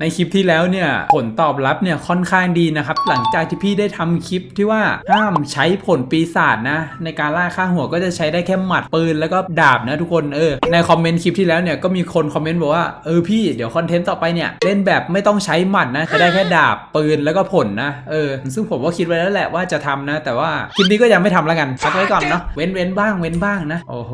ในคลิปที่แล้วเนี่ยผลตอบรับเนี่ยค่อนข้างดีนะครับ หลังจากที่พี่ได้ทำคลิปที่ว่าห้ามใช้ผลปีศาจนะ ในการล่าฆ่าหัวก็จะใช้ได้แค่หมัดปืนแล้วก็ดาบนะทุกคนเออในคอมเมนต์คลิปที่แล้วเนี่ยก็มีคนคอมเมนต์บอกว่าเออพี่เดี๋ยวคอนเทนต์ต่อไปเนี่ยเล่นแบบไม่ต้องใช้หมัดนะจะได้แค่ดาบปืนแล้วก็ผลนะเออซึ่งผมก็คิดไว้แล้วแหละว่าจะทำนะ แต่ว่าคลิปนี้ก็ยังไม่ทำแล้วกันพักไว้ก่อนเนาะเว้นเว้นบ้างเว้นบ้างนะ โอ้โห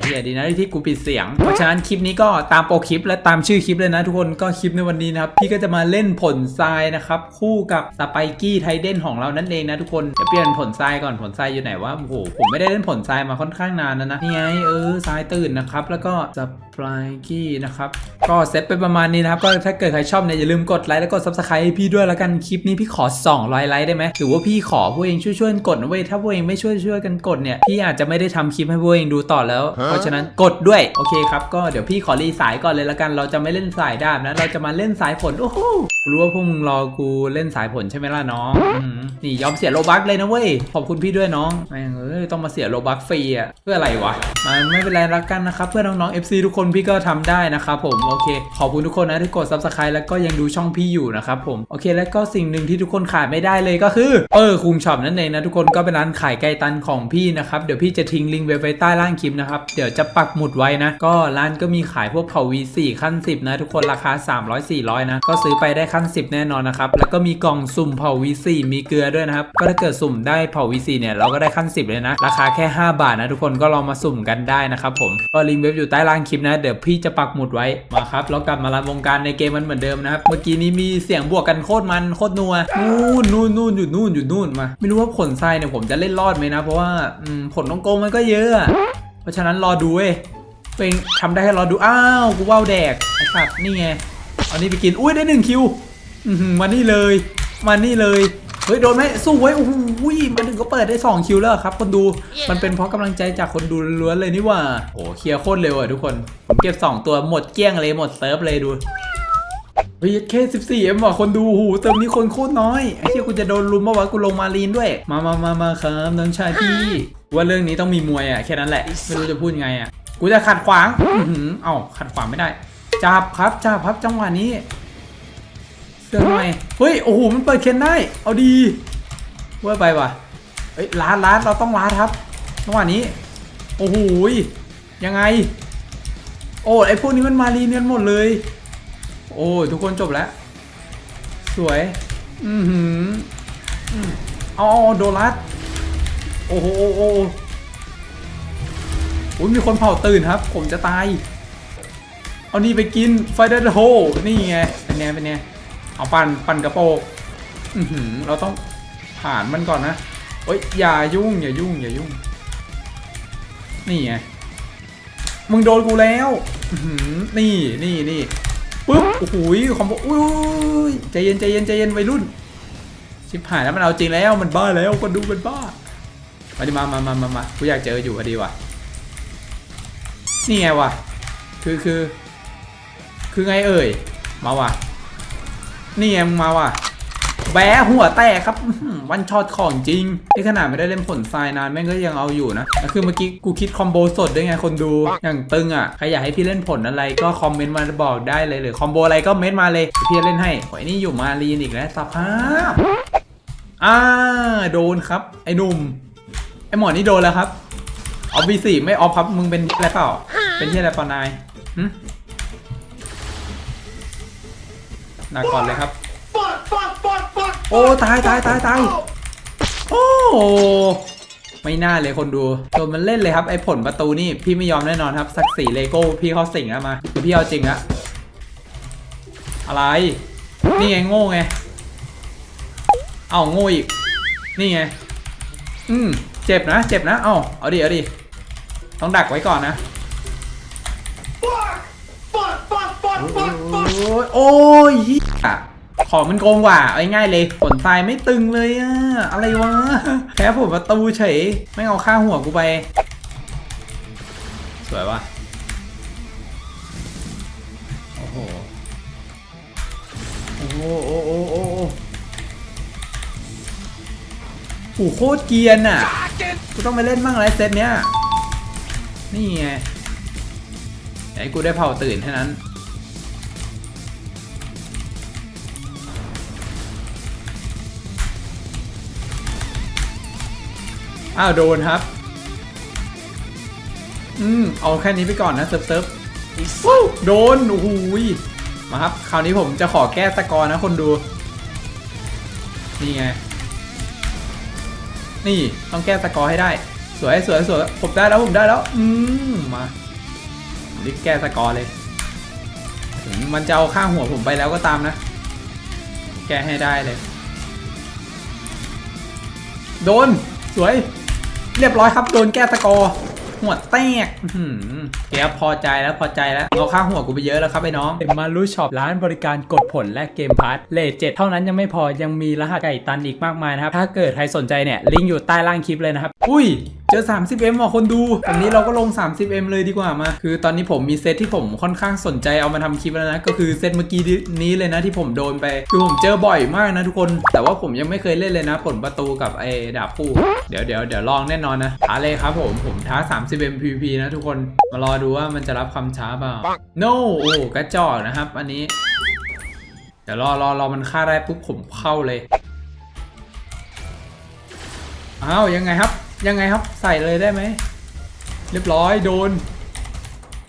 เฮียดีนะที่กูปิดเสียงเพราะฉะนั้นคลิปนี้ก็ตามโปรคลิปและตามชื่อคลิปเลยนะทุกคนก็คลิปนวันนี้นะครับพี่ก็จะมาเล่นผลทรายนะครับ คู่กับสไปกี้ไทเดนของเรานั่นเองนะทุกคนเดี๋ยวเปลี่ยนผลทรายก่อนผลทรายอยู่ไหนวะโอ้โหผมไม่ได้เล่นผลทรายมาค่อนข้างนานแล้วนะนี่ไงเออทรายตื่นนะครับ แล้วก็สไปกี้นะครับก็เซตไปประมาณนี้นะครับก็ถ้าเกิดใครชอบเนี่ยอย่าลืมกดไลค์แล้วก็ซับสไครต์ให้พี่ด้วยแล้วกันคลิปนี้พี่ขอ 200 ไลค์ได้ไหมหรือว่าพี่ขอพวกเองช่วยๆกันกดนะเว้ยถ้าพวกเองไม่ช่วยช่วยกันกดเนี่ยพี่อาจจะไม่ได้ทำคลิปให้พวกเองดูต่อแล้ว เพราะฉะนั้นกดด้วยโอเคครับก็เดี๋ยวพี่ขอรีสายก่อนเลยแล้วกัน เราจะไม่เล่นสายดาบนะเราจะมาเล่นสายฝนโอ้โหรู้ว่าพวกมึงรอกูเล่นสายฝนใช่ไหมล่ะน้องอนี่ยอมเสียโลบักเลยนะเว้ยขอบคุณพี่ด้วยน้องแม่งเอ้ยต้องมาเสียโลบักฟรีอะเพื่ออะไรวะมันไม่เป็นไรละกันนะครับ เพื่อนน้องๆ FC ทุกคนพี่ก็ทำได้นะครับผมโอเค ขอบคุณทุกคนนะที่กด subscribe แล้วก็ยังดูช่องพี่อยู่นะครับผมโอเค แล้วก็สิ่งหนึ่งที่ทุกคนขาดไม่ได้เลยก็คือเออคุงช็อปนั่นเองนะทุกคนก็เป็นร้านขายไก่ตันของพี่นะครับเดี๋ยวพี่จะทิ้งลิงก์ไว้ไว้ใต้ล่างคลิปนะครับเดี๋ยวจะปักหมุดไว้นะ ก็ร้านก็มีขายพวกเผา V4 ขั้น 10 นะทุกคนราคา300 400 นะ ก็ซื้อไปได้ขั้น 10 แน่นอนนะครับ แล้วก็มีกล่องสุ่มเผา V4 มีเกลือด้วยนะครับ ก็ถ้าเกิดสุ่มได้เผา V4 เนี่ยเราก็ได้ขั้น 10 เลยนะ ราคาแค่ 5 บาทนะทุกคนก็ลองมาสุ่มกันได้นะครับผมก็ลิงก์เว็บอยู่ใต้ล่างคลิปนะ เดี๋ยวพี่จะปักหมุดไว้มาครับเรากลับมารันวงการในเกมมันเหมือนเดิมนะครับเมื่อกี้นี้มีเสียงบวกกันโคตรมันโคตรนัวนู่นนู่นนู่นอยู่นู่นอยู่นู่นมา ไม่รู้ว่าผลทรายเนี่ยผมจะเล่นรอดไหมนะ เพราะว่าผลน้องโกงมันก็เยอะ เพราะฉะนั้นรอดูเว้ยตัวเองทำได้แค่รอดู อ้าว กูว่าวแดก ไอ้สัตว์นี่ไง อานี่ไปกิน อุ้ยได้หนึ่งคิวอือหือมานี่เลย มานี่เลย เฮ้ยโดนไหมสู้ไว้ยโอ้โหมาถึงก็เปิดได้ 2 คิวแล้วครับคนดู มันเป็นเพราะกำลังใจจากคนดูล้วนๆเลยนี่หว่าโอ้เคลียร์โคตรเร็วอะทุกคน ผมเก็บ 2 ตัวหมดเกลี้ยงเลยหมดเซิร์ฟเลยดูเฮ้ยแค่14เอ็มว่ะคนดูหูเติมนี้คนโคตรน้อยไอ้เชี่ยกูจะโดนลุมเมื่อวะกูลงมาลีนด้วย มามามามาครับน้องชายพี่ว่าเรื่องนี้ต้องมีมวยอะแค่นั้นแหละไม่รู้จะพูดไงอะกูจะขัดขวางอื้อหือเอ้าขัดขวางไม่ได้ จับครับจับครับจังหวะนี้ เสื้อหน่อยเฮ้ยโอ้โหมันเปิดเคนได้ เอาดีเว่าไปว่ะเฮ้ยล้าดล้าดเราต้องล้าดครับจังหวะนี้ โอ้โหยังไง โอ้ไอพวกนี้มันมาลีเนียนหมดเลย โอ้ทุกคนจบแล้ว สวย อือหืออืมเอาเอาโดรัสโอ้โหโอ้โหโอ้ยมีคนเผาตื่นครับ ผมจะตาย เอานี่ไปกินไฟเดอร์โฮนี่ไงเป็นไงเป็นไงเอาปั่นปั่นกระโปรงเราต้องผ่านมันก่อนนะเฮ้ยอย่ายุ่งอย่ายุ่งอย่ายุ่ง นี่ไงมึงโดนกูแล้วนี่นี่นี่ปุ๊บโอ้โหคอมโบอุ้ยใจเย็นใจเย็นใจเย็นวัยรุ่นชิบหายแล้วมันเอาจริงแล้วมันบ้าแล้วก็ดูมันบ้ามาดิมามามามามากูอยากเจออยู่พอดีว่ะนี่ไงวะคือคือ คือไงเอ่ย มาว่ะ นี่ไงมึงมาว่ะ แบะหัวแตกครับ วันช็อตของจริง นี่ขนาดไม่ได้เล่นผลทรายนานแม่งก็ยังเอาอยู่นะ คือเมื่อกี้กูคิดคอมโบสดด้วยไงคนดู อย่างตึงอะ ใครอยากให้พี่เล่นผลอะไรก็คอมเมนต์มาบอกได้เลยหรือคอมโบอะไรก็เม้นต์มาเลยเพียวพี่เล่นให้โอ้นี่อยู่มารีนอีกแล้วสภาพอ่าโดนครับ ไอ้หนุ่ม ไอ้หมอนี่โดนแล้วครับออฟบีสี่ไม่ออฟครับมึงเป็นอะไรเปล่า เป็นที่อะไรปล่านาย หนักก่อนเลยครับ โอ้ตายตายตายตายโอ้ไม่น่าเลยคนดูโดนมันเล่นเลยครับไอ้ผลประตูนี่พี่ไม่ยอมแน่นอนครับสักสีเลโก้พี่เขาสิงแล้วมาพี่เอาจริงอะอะไร นี่ไงโง่ไงเอาโง่อีกนี่ไงอืมเจ็บนะ เจ็บนะเอาเอาดิเอาดิต้องดักไว้ก่อนนะ ยโอ้ยเหี้ยของมันโกงกว่าเอาง่ายเลยผลทรายไม่ตึงเลยอะอะไรวะแพ้ผลประตูเฉยไม่เอาค่าหัวกูไป สวยว่ะโอ้โหโอ้โหโอ้โหโอ้โหโอ้โหโอ้โคตรเกียนอะกูต้องไปเล่นบ้างไรเซตเนี้ยนี่ไงไหนกูได้เผาตื่นแค่านั้น อ้าวโดนครับ อืมเอาแค่นี้ไปก่อนนะเซิร์ฟเซิร์ฟวู้โดนโอ้โหยมาครับ คราวนี้ผมจะขอแก้สกอร์นะคนดู นี่ไง นี่ต้องแก้สกอร์ให้ได้ สวยสวยสวยผมได้แล้วผมได้แล้ว อืมมารีบแก้สกอร์เลยถึงมันจะเอาข้างหัวผมไปแล้วก็ตามนะ แก้ให้ได้เลย โดน สวย เรียบร้อยครับ โดนแก้สกอร์หัวแตกอื้อหือแกพอใจแล้วพอใจแล้วเอาค่าหัวกูไปเยอะแล้วครับไอ้น้องมารู้ช็อปร้านบริการกดผลและเกมพาร์ทเลทเจ็ดเท่านั้นยังไม่พอยังมีรหัสไก่ตันอีกมากมายนะครับ ถ้าเกิดใครสนใจเนี่ยลิงก์อยู่ใต้ล่างคลิปเลยนะครับ อุ้ยเจอ 30M ว่ะคนดูอันนี้เราก็ลง 30M เลยดีกว่ามา คือตอนนี้ผมมีเซตที่ผมค่อนข้างสนใจเอามาทำคลิปแล้วนะ ก็คือเซตเมื่อกี้นี้เลยนะที่ผมโดนไป คือผมเจอบ่อยมากนะทุกคน แต่ว่าผมยังไม่เคยเล่นเลยนะ ผลประตูกับไอ้ดาบคู่เดี๋ยวเดี๋ยวเดี๋ยวลองแน่นอนนะท้าเลยครับผม ผมท้า 30M PVP นะทุกคน มารอดูว่ามันจะรับคำช้าเปล่า no โอ้กระจอกนะครับ อันนี้ เดี๋ยวรอรอรอมันฆ่าได้ปุ๊บผมเข้าเลย อ้าวยังไงครับ ยังไงครับใส่เลยได้ไหม เรียบร้อยโดน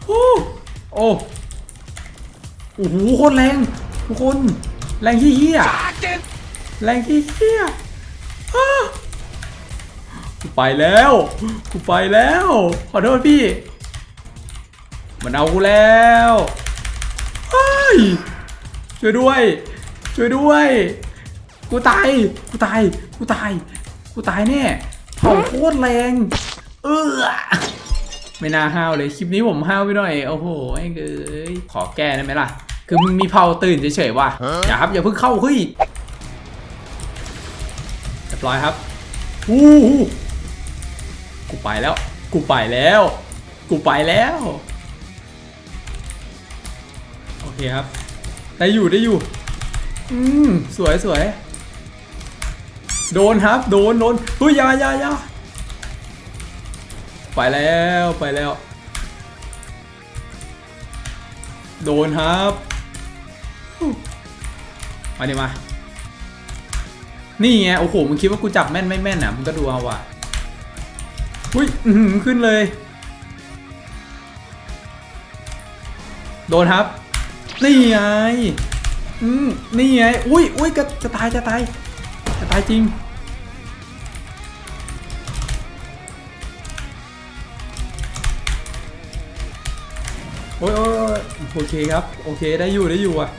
ฮู้โอ้โอ้โหโคตรแรงทุกคน แรงที่เฮียแรงที่เฮียอ้ากูไปแล้วกูไปแล้ว ขอโทษพี่ มันเอากูแล้วเฮ้ยช่วยด้วย ช่วยด้วย กูตาย กูตาย กูตาย กูตายแน่ เผาโคตรแรง เออไม่น่าห้าวเลย คลิปนี้ผมห้าวไปหน่อย โอ้โหไอ้เอ้ยขอแก้ได้ไหมล่ะ คือมึงมีเผาตื่นเฉยๆว่ะ อย่าครับ อย่าเพิ่งเข้าเฮ้ยเรียบร้อยครับอู้กูไปแล้ว กูไปแล้ว กูไปแล้ว โอเคครับ ได้อยู่ได้อยู่ อืม สวยสวย โดนครับ โดนโดนเฮ้ยยายายาไปแล้วไปแล้ว โดนครับมาดิมา นี่ไงโอ้โหมึงคิดว่ากูจับแม่นไม่แม่นอะมึงก็ดูเอาว่ะอุ้ยหือขึ้นเลย โดนครับ นี่ไงอืมนี่ไง อุ้ยอุ้ยจะจะตายจะตายจะตายจริง อ้ยโอ้ยโอเคครับ โอเคได้อยู่ได้อยู่อะ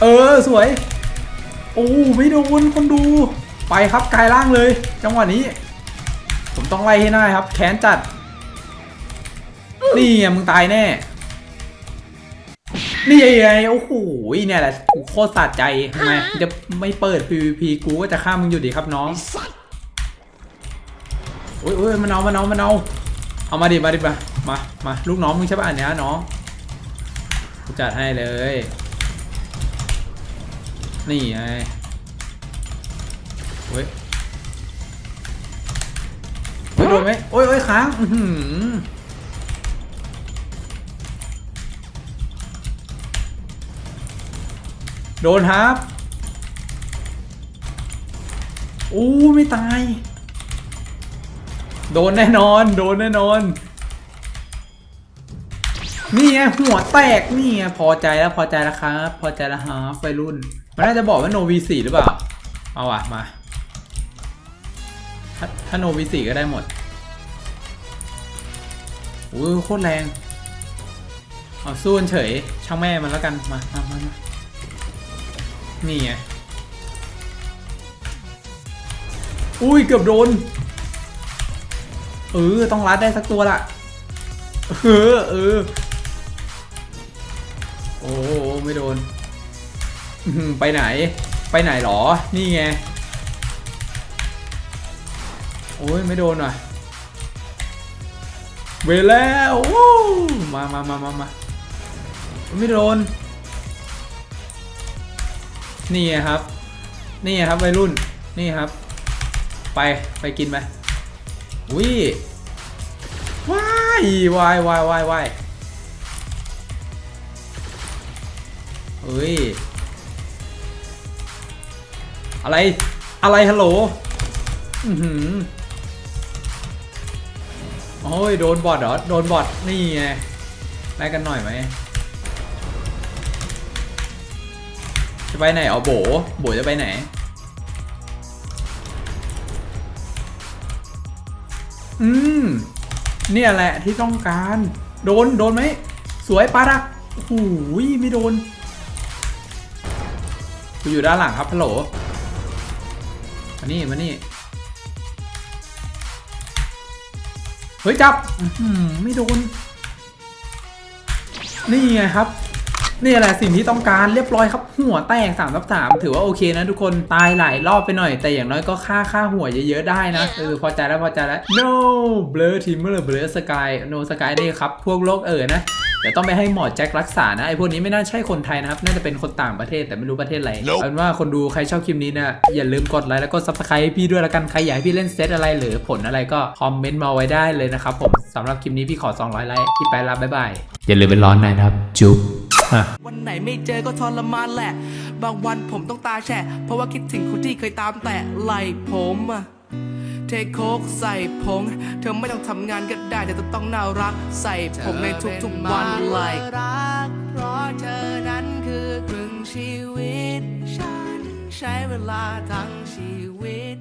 เออสวย โอ้ไม่โดนคนดู ไปครับกายร่างเลย จังหวะนี้ ผมต้องไล่ให้ได้ครับแค้นจัด นี่ไงมึงตายแน่ นี่ไงโอ้โหเนี่ยแหละกูโคตรสะใจทำไมจะไม่เปิด PVP กูก็จะฆ่ามึงอยู่ดีครับน้องโอ้ยโอ้ยมันเอามันเอามันเอา เอามาดิมาดิมามา มาลูกน้องมึงใช่ป่ะอันเนี้ยน้องกูจัดให้เลย นี่ไงโอ้ยโอ้ยโดนไหมโอ้ยโอ้ยค้างอื้อหือโดนครับอู้ไม่ตาย โดนแน่นอน โดนแน่นอน นี่ไงหัวแตกนี่ไงพอใจแล้วพอใจแล้วครับ พอใจแล้วฮะไฟรุ่น มันน่าจะบอกว่าโนวีสี่หรือเปล่า เอาอะมา ถ้าถ้าโนวีสี่ก็ได้หมดอู้โคตรแรง เอาสู้นเฉย ช่างแม่มันแล้วกัน มามามามานี่ไง อุ้ยเกือบโดน เออ ต้องรัดได้สักตัวละเออเออ โอ้โหไม่โดน ไปไหน ไปไหนหรอ นี่ไง โอ้ยไม่โดนว่ะ เวรแล้วมามามามามาไม่โดน นี่ไงครับ นี่ไงครับวัยรุ่น นี่ครับ ไป ไปกินไหม อุ้ยว้ายวายวายวายวายเฮ้ย อะไร อะไรฮัลโหล อือหือโอ้ย โดนบอทเหรอ โดนบอทนี่ไงไล่กันหน่อยไหมจะไปไหนอ๋อโบ โบจะไปไหน อืม เนี่ยแหละที่ต้องการ โดน โดนไหม สวยปาดักโอ้โหไม่โดน กูอยู่ด้านหลังครับฮัลโหลมานี่มานี่ เฮ้ย จับอื้อหือไม่โดน นี่ไงครับ นี่แหละสิ่งที่ต้องการเรียบร้อยครับ หัวแตกสามทับสามถือว่าโอเคนะทุกคนตายหลายรอบไปหน่อย แต่อย่างน้อยก็ค่าค่าหัวเยอะๆได้นะเออพอใจแล้วพอใจแล้ว no blur teamer blur sky no sky นี่ครับ พวกโลกเออนะเดี๋ยวต้องไปให้หมอแจ็ครักษานะไอพวกนี้ไม่น่าใช่คนไทยนะครับ น่าจะเป็นคนต่างประเทศแต่ไม่รู้ประเทศอะไรเอาเป็นว่าคนดูใครชอบคลิปนี้เนี่ยอย่าลืมกดไลค์แล้วก็ซับสไครต์ให้พี่ด้วยละกันใครอยากให้พี่เล่นเซตอะไรหรือผลอะไรก็คอมเมนต์มาไว้ได้เลยนะครับผมสำหรับคลิปนี้พี่ขอ 200 ไลค์พี่ไปละบ๊ายบายอย่าลืมเป็นร้อนในนะครับ จุ๊บ วันไหนไม่เจอก็ทรมานแหละ บางวันผมต้องตาแฉะ เพราะว่าคิดถึงคนที่เคยตามแต่ไหลผมอะเทโคกใส่ผงเธอไม่ต้องทำงานก็ได้แต่ต้องน่ารัก ใส่ผมในทุกๆวันไหลรักเพราะเธอนั้นคือครึ่งชีวิต ฉันใช้เวลาทั้งชีวิต